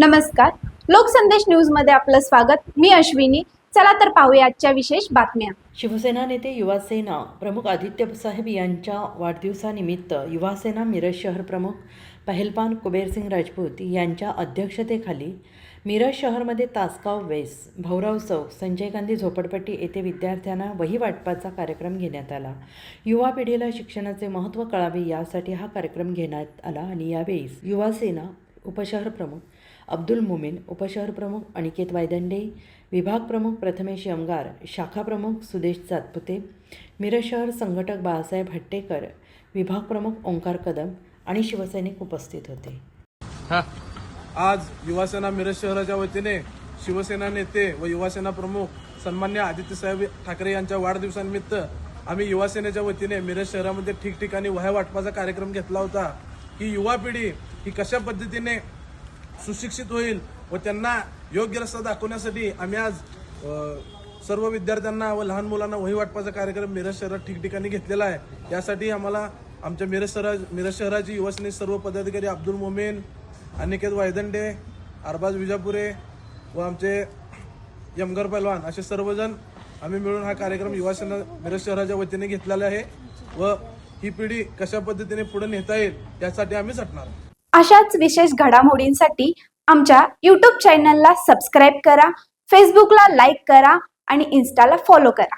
नमस्कार. लोकसंदेश न्यूजमध्ये आपलं स्वागत. मी अश्विनी. चला तर पाहूया आजच्या विशेष बातम्या. शिवसेना नेते युवासेना प्रमुख आदित्य साहेब यांच्या वाढदिवसानिमित्त युवासेना मिरज शहर प्रमुख पहलवान कुबेरसिंग राजपूत यांच्या अध्यक्षतेखाली मिरज शहरमध्ये तासगाव वेस भाऊराव चौक संजय गांधी झोपडपट्टी येथे विद्यार्थ्यांना वही वाटपाचा कार्यक्रम घेण्यात आला. युवा पिढीला शिक्षणाचे महत्त्व कळावे यासाठी हा कार्यक्रम घेण्यात आला आणि यावेळी युवासेना उपशहर प्रमुख अब्दुल मुमीन उपशहर प्रमुख अनिकेत वायदंडे विभाग प्रमुख प्रथमेश यमगार शाखा प्रमुख सुदेश सातपुते मिरज शहर संघटक बाळासाहेब हट्टेकर विभाग प्रमुख ओंकार कदम आणि शिवसैनिक उपस्थित होते. आज युवासेना मिरज शहराच्या वतीने शिवसेना नेते व युवासेना प्रमुख सन्मान्य आदित्यसाहेब ठाकरे यांच्या वाढदिवसानिमित्त आम्ही युवासेनेच्या वतीने मिरज शहरामध्ये ठिकठिकाणी वह्या वाटपाचा कार्यक्रम घेतला होता. ही युवा पिढी ही कशा पद्धतीने सुशिक्षित होईल व त्यांना योग्य रस्ता दाखवण्यासाठी आम्ही आज सर्व विद्यार्थ्यांना व लहान मुलांना वही वाटपाचा कार्यक्रम मिरज शहरात ठिकठिकाणी घेतलेला आहे. यासाठी आम्हाला आमच्या मिरज शहरा मिरज शहराची युवासेने सर्व पदाधिकारी अब्दुल मोमेन अनिकेत वायदंडे अरबाज विजापुरे व आमचे यमगर पहलवान असे सर्वजण आम्ही मिळून हा कार्यक्रम युवासेना मिरज शहराच्या वतीने घेतलेला आहे व ही पिढी कशा पद्धतीने पुढे नेता येईल यासाठी आम्ही झटणार अशाच विशेष घडामोडींसाठी आमच्या यूट्यूब चॅनलला सबस्क्राईब करा फेसबुकला लाईक करा आणि इन्स्टाला फॉलो करा.